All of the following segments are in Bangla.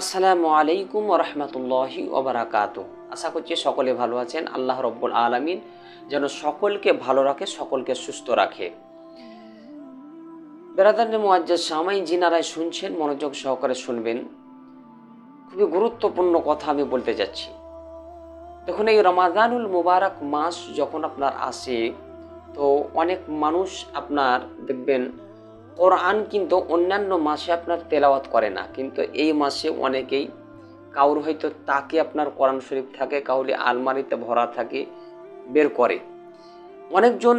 আসসালামু আলাইকুম রহমতুল্লাহি ওবরাকাত আশা করছি সকলে ভালো আছেন। আল্লাহ রব্বুল আলমিন যেন সকলকে ভালো রাখে, সকলকে সুস্থ রাখে। বেড়াদানের মোয়াজ্জাজ সামাই জিনারায় শুনছেন, মনোযোগ সহকারে শুনবেন। খুবই গুরুত্বপূর্ণ কথা আমি বলতে যাচ্ছি। দেখুন, এই রমাদানুল মুবারক মাস যখন আপনার আসে, তো অনেক মানুষ আপনার দেখবেন কোরআন কিন্তু অন্যান্য মাসে আপনার তেলাওয়াত করে না। কিন্তু এই মাসে অনেকেই কাউর হয়তো তাকে আপনার কোরআন শরীফ থাকে, কাউরি আলমারিতে ভরা থাকে, বের করে। অনেকজন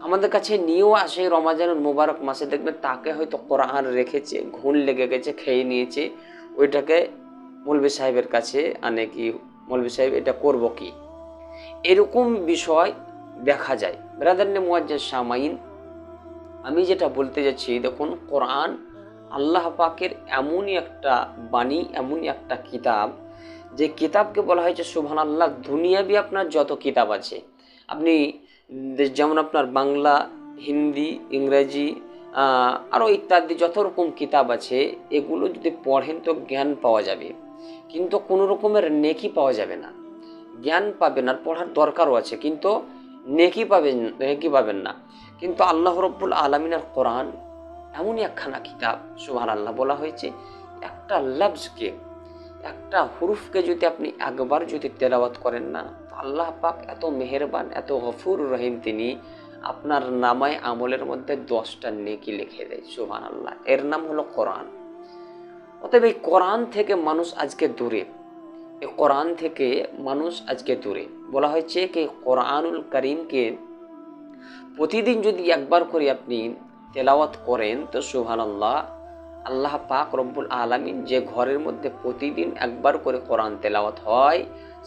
আমাদের কাছে নিয়েও আসে রমাজানুল মুবারক মাসে দেখবেন তাকে হয়তো কোরআন রেখেছে, ঘুণ লেগে গেছে, খেয়ে নিয়েছে, ওইটাকে মৌলবী সাহেবের কাছে আনে কি মৌলবী সাহেব এটা করব কি? এরকম বিষয় দেখা যায়। ব্রাদারনে মুয়াজ্জাজ সামাইন আমি যেটা বলতে যাচ্ছি, দেখুন, কোরআন আল্লাহ পাকের এমনই একটা বাণী, এমনই একটা কিতাব। যে কিতাবকে বলা হয়েছে সুবহান আল্লাহ দুনিয়াবি আপনার যত কিতাব আছে। আপনি যেমন আপনার বাংলা, হিন্দি, ইংরেজি আরও ইত্যাদি যত রকম কিতাব আছে, এগুলো যদি পড়েন তো জ্ঞান পাওয়া যাবে। কিন্তু কোনো রকমের নেকি পাওয়া যাবে না। জ্ঞান পাবেন আর পড়ার দরকারও আছে, কিন্তু নেকি পাবেন নেকি পাবেন না। কিন্তু আল্লাহ রব্বুল আলমিনের কোরআন এমনই একখানা কিতাব সুহান আল্লাহ বলা হয়েছে, একটা লফজকে, একটা হুরুফকে যদি আপনি একবার যদি তেলাওয়াত করেন না আল্লাহ পাক এত মেহেরবান, এত গফুর রহিম তিনি আপনার নামায় আমলের মধ্যে দশটা নেকি লিখে দেয় সুহান আল্লাহ এর নাম হলো কোরআন। অতএব এই কোরআন থেকে মানুষ আজকে দূরে, এই কোরআন থেকে মানুষ আজকে দূরে। বলা হয়েছে কি, কোরআনুল করিমকে প্রতিদিন যদি একবার করে আপনি তেলাওয়াত করেন, তো সুহান আল্লাহ আল্লাহ পাক রব্বুল আলমিন যে ঘরের মধ্যে প্রতিদিন একবার করে কোরআন তেলাওয়াত হয়,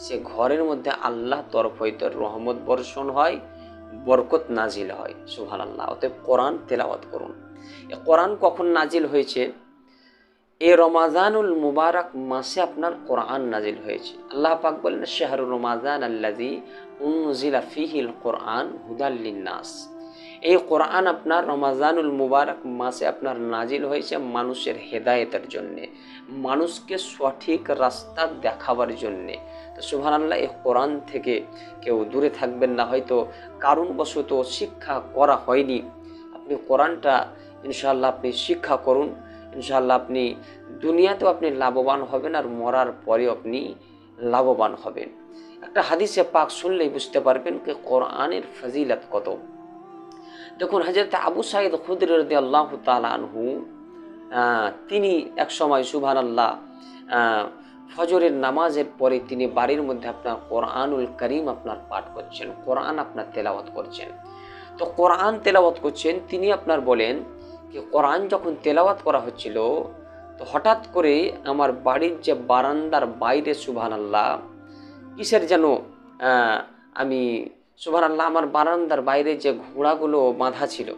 সে ঘরের মধ্যে আল্লাহ তরফ হইতে রহমত বর্ষণ হয়, বরকত নাজিল হয় সুহান আল্লাহ অতএব কোরআন তেলাওয়াত করুন। কোরআন কখন নাজিল হয়েছে? এ রমাজানুল মুবারক মাসে আপনার কোরআন নাজিল হয়েছে। আল্লাহ পাক বলেন শাহরুল রমাজান আল্লাজি উনজিলা ফিহিল কোরআন হুদাল্লিনাস এই কোরআন আপনার রমাজানুল মুবারক মাসে আপনার নাজিল হয়েছে মানুষের হেদায়েতের জন্যে, মানুষকে সঠিক রাস্তা দেখাবার জন্যে। তো সুহান আল্লাহ এই কোরআন থেকে কেউ দূরে থাকবেন না, হয়তো কারণবশত শিক্ষা করা হয়নি। আপনি কোরআনটা ইনশাআল্লাহ আপনি শিক্ষা করুন। ইনশাআল্লাহ আপনি দুনিয়াতেও আপনি লাভবান হবেন আর মরার পরে আপনি লাভবান হবেন। একটা হাদিসে পাক শুনলেই বুঝতে পারবেন যে কোরআনের ফজিলত কত। দেখুন হাজরত আবু সাইদ খুদ্র রদি আল্লাহ তালহু তিনি এক সময় সুবহান আল্লাহ ফজরের নামাজের পরে তিনি বাড়ির মধ্যে আপনার কোরআনুল করিম আপনার পাঠ করছেন, কোরআন আপনার তেলাওয়াত করছেন। তো কোরআন তেলাওয়াত করছেন, তিনি আপনার বলেন যে কোরআন যখন তেলাওয়াত করা হচ্ছিল, তো হঠাৎ করে আমার বাড়ির যে বারান্দার বাইরে সুবহান আল্লাহ কিসের যেন আমি সুবহান আল্লাহ আমার বারান্দার বাইরে যে ঘোড়াগুলো বাঁধা ছিল,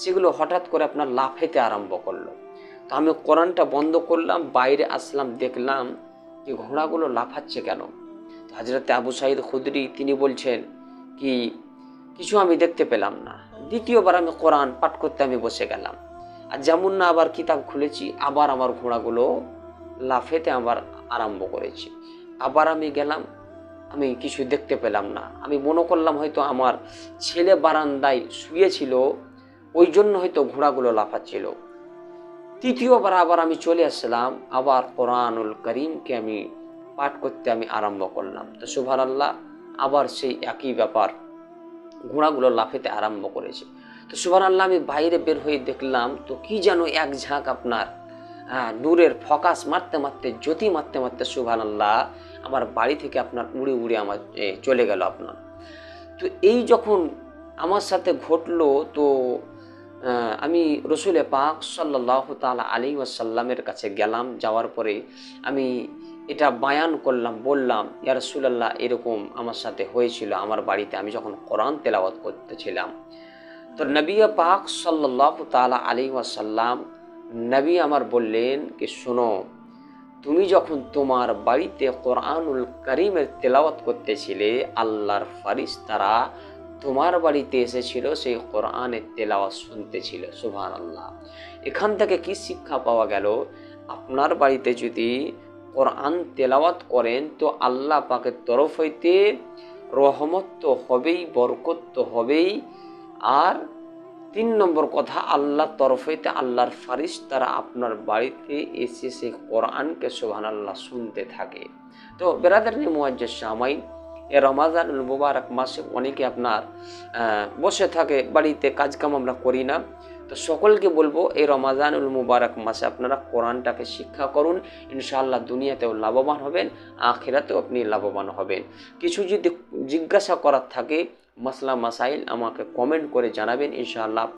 সেগুলো হঠাৎ করে আপনার লাফেতে আরম্ভ করল। তো আমি কোরআনটা বন্ধ করলাম, বাইরে আসলাম, দেখলাম যে ঘোড়াগুলো লাফাচ্ছে কেন? তো হাজরতে আবু সাইদ খুদরি, তিনি বলছেন কি, কিছু আমি দেখতে পেলাম না। দ্বিতীয়বার আমি কোরআন পাঠ করতে আমি বসে গেলাম। আর যেমন না আবার কিতাব খুলেছি, আবার আমার ঘোড়াগুলো লাফেতে আবার আরম্ভ করেছি। আবার আমি গেলাম, আমি কিছু দেখতে পেলাম না। আমি মনে করলাম হয়তো আমার ছেলে বারান্দায় শুয়েছিল ওই জন্য হয়তো ঘোড়াগুলো লাফাচ্ছিল। তৃতীয়বার আবার আমি চলে আসলাম, আবার কোরআনুল করিমকে আমি পাঠ করতে আমি আরম্ভ করলাম। তো সুভান আল্লাহ আবার সেই একই ব্যাপার, ঘোড়াগুলো লাফেতে আরম্ভ করেছে। তো সুভান আল্লাহ আমি বাইরে বের হয়ে দেখলাম, তো কি যেন এক ঝাঁক আপনার। নূরের ফকাস মারতে মারতে, জ্যোতি মারতে মারতে সুভান আল্লাহ আমার বাড়ি থেকে আপনার উড়ে উড়ে আমার চলে গেল আপনার। তো এই যখন আমার সাথে ঘটলো, তো আমি রসুলে পাক সাল্লাহ তালা আলী ওয়াসাল্লামের কাছে গেলাম, যাওয়ার পরে আমি এটা বায়ান করলাম, বললাম, ইয়া রসুলাল্লাহ, এরকম আমার সাথে হয়েছিল, আমার বাড়িতে আমি যখন কোরআন তেলাওয়াত করতেছিলাম তো নবী পাক সাল্লাহ তালা আলী ওয়াসাল্লাম নবী আমার বললেন কি, শোনো, তুমি যখন তোমার বাড়িতে কোরআনুল করিমের তেলাওয়াত করতেছিলে, আল্লাহর ফারিস তারা তোমার বাড়িতে এসেছিল, সেই কোরআনের তেলাওয়াত শুনতেছিল। সুভান আল্লাহ এখান থেকে কি শিক্ষা পাওয়া গেল? আপনার বাড়িতে যদি কোরআন তেলাওয়াত করেন, তো আল্লাহ পাকের তরফ হইতে রহমত তো হবেই, বরকত তো হবেই আর তিন নম্বর কথা আল্লাহর তরফ আল্লাহর ফারিস তারা আপনার বাড়িতে এসে সেই কোরআনকে সোহান আল্লাহ শুনতে থাকে। তো বেরাদার মুয়াজ্জের সামাইন এ রমাজানুল মুবারক মাসে অনেকে আপনার বসে থাকে, বাড়িতে কাজকাম আমরা করি না। তো সকলকে বলব, এই রমাজান রমাজানুল মুবারক মাসে আপনারা কোরআনটাকে শিক্ষা করুন, ইনশাআল্লাহ দুনিয়াতেও লাভবান হবেন, আখেরাতেও আপনি লাভবান হবেন। কিছু যদি জিজ্ঞাসা করার থাকে মাসলা মাসাইল আমাকে কমেন্ট করে জানাবেন ইনশাআল্লাহ।